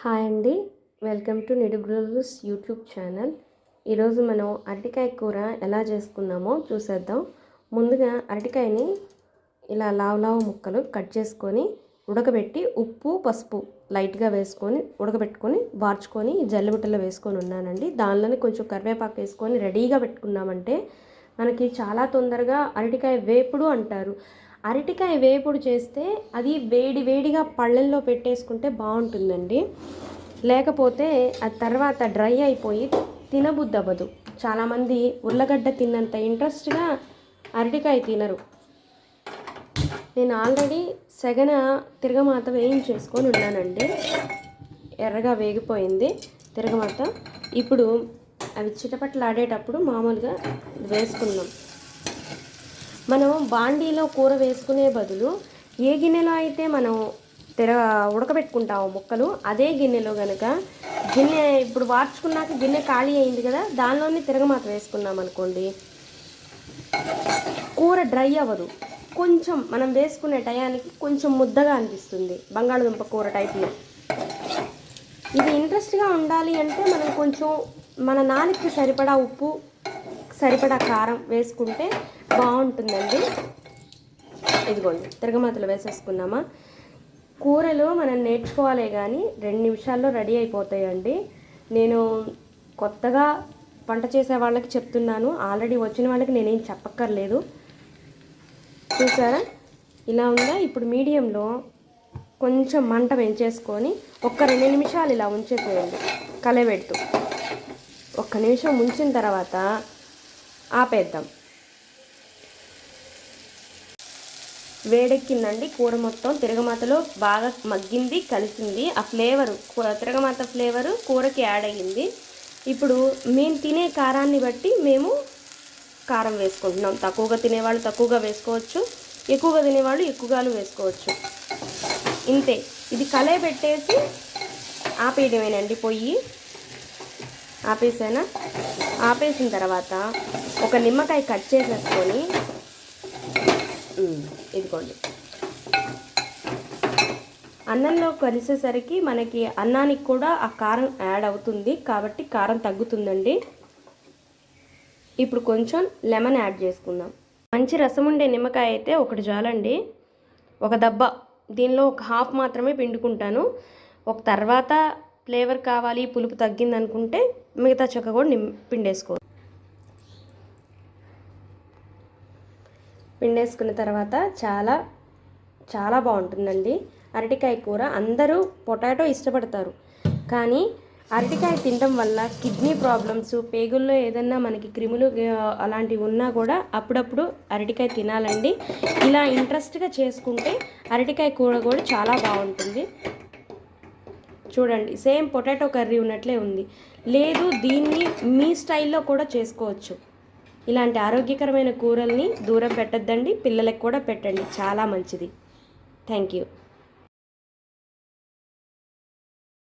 Hi అండి. Welcome to నిడుగులూస్ YouTube channel. ఈరోజు మనం అరటికాయ కూర ఎలా చేసుకున్నామో చూసేద్దాం. ముందుగా అరటికాయని ఇలా లావు లావు ముక్కలు కట్ చేసుకొని ఉడకబెట్టి ఉప్పు పసుపు లైట్గా వేసుకొని ఉడకబెట్టుకొని వార్చుకొని జల్లబుట్టలో వేసుకొని ఉన్నానండి. దానిలోనే కొంచెం కరివేపాకు వేసుకొని రెడీగా పెట్టుకున్నామంటే మనకి చాలా తొందరగా అరటికాయ వేపుడు అంటారు. అరటికాయ వేపుడు చేస్తే అది వేడి వేడిగా పళ్ళల్లో పెట్టేసుకుంటే బాగుంటుందండి. లేకపోతే అది తర్వాత డ్రై అయిపోయి తినబుద్దవ్వదు. చాలామంది ఉర్లగడ్డ తిన్నంత ఇంట్రెస్ట్గా అరటికాయ తినరు. నేను ఆల్రెడీ సెగన తిరగమాత వేయించేసుకొని ఉన్నానండి. ఎర్రగా వేగిపోయింది తిరగమాత. ఇప్పుడు అవి చిటపట్లాడేటప్పుడు మామూలుగా వేసుకున్నాం మనం బాండీలో కూర వేసుకునే బదులు ఏ గిన్నెలో అయితే మనం తెర ఉడకబెట్టుకుంటాము ముక్కలు అదే గిన్నెలో కనుక గిన్నె ఇప్పుడు వార్చుకున్నాక గిన్నె ఖాళీ అయింది కదా దానిలోనే తిరగమాత వేసుకున్నాం అనుకోండి. కూర డ్రై అవ్వదు. కొంచెం మనం వేసుకునే టయానికి కొంచెం ముద్దగా అనిపిస్తుంది. బంగాళదుంప కూర టైప్లో. ఇది ఇంట్రెస్ట్గా ఉండాలి అంటే మనం కొంచెం మన నాలుగుకి సరిపడా ఉప్పు సరిపడా కారం వేసుకుంటే బాగుంటుందండి. ఇదిగోండి తిరగమాతలు వేసేసుకున్నామా కూరలు మనం నేర్చుకోవాలే కానీ రెండు నిమిషాల్లో రెడీ అయిపోతాయండి. నేను కొత్తగా వంట చేసే వాళ్ళకి చెప్తున్నాను. ఆల్రెడీ వచ్చిన వాళ్ళకి నేనేం చెప్పక్కర్లేదు. చూసారా? ఇలా ఉందా? ఇప్పుడు మీడియంలో కొంచెం మంట పెంచేసుకొని ఒక్క రెండు నిమిషాలు ఇలా ఉంచేసేయండి. కలబెడుతూ. ఒక్క నిమిషం ఉంచిన తర్వాత ఆపేద్దాం. వేడెక్కిందండి కూర మొత్తం తిరగమాతలో బాగా మగ్గింది కలిసింది. ఆ ఫ్లేవరు తిరగమాత ఫ్లేవరు కూరకి యాడ్ అయ్యింది. ఇప్పుడు మేము తినే కారాన్ని బట్టి మేము కారం వేసుకుంటున్నాం. తక్కువగా తినేవాళ్ళు తక్కువగా వేసుకోవచ్చు ఎక్కువగా తినేవాళ్ళు ఎక్కువగాలు వేసుకోవచ్చు. ఇంతే. ఇది కలయ పెట్టేసి ఆపేయడమేనండి పొయ్యి. ఆపేసానా? ఆపేసిన తర్వాత ఒక నిమ్మకాయ కట్ చేసేసుకొని ఇదిగోండి. అన్నంలో కలిసేసరికి మనకి అన్నానికి కూడా ఆ కారం యాడ్ అవుతుంది కాబట్టి కారం తగ్గుతుందండి. ఇప్పుడు కొంచెం లెమన్ యాడ్ చేసుకుందాం. మంచి రసం ఉండే నిమ్మకాయ అయితే ఒకటి చాలండి. ఒక దబ్బ దీనిలో ఒక హాఫ్ మాత్రమే పిండుకుంటాను. ఒక తర్వాత ఫ్లేవర్ కావాలి పులుపు తగ్గిందనుకుంటే మిగతా చెక్క కూడా నిమ్ పిండేసుకో పిండేసుకున్న తర్వాత చాలా చాలా బాగుంటుందండి. అరటికాయ కూర అందరూ పొటాటో ఇష్టపడతారు. కానీ అరటికాయ తినడం వల్ల కిడ్నీ ప్రాబ్లమ్స్ పేగుల్లో ఏదన్నా మనకి క్రిములు అలాంటివి ఉన్నా కూడా అప్పుడప్పుడు అరటికాయ తినాలండి. ఇలా ఇంట్రెస్ట్గా చేసుకుంటే అరటికాయ కూర కూడా చాలా బాగుంటుంది. చూడండి సేమ్ పొటాటో కర్రీ ఉన్నట్లే ఉంది. లేదు దీన్ని మీ స్టైల్లో కూడా చేసుకోవచ్చు. ఇలాంటి ఆరోగ్యకరమైన కూరల్ని దూరం పెట్టద్దండి పిల్లలకు కూడా పెట్టండి. చాలా మంచిది. Thank you.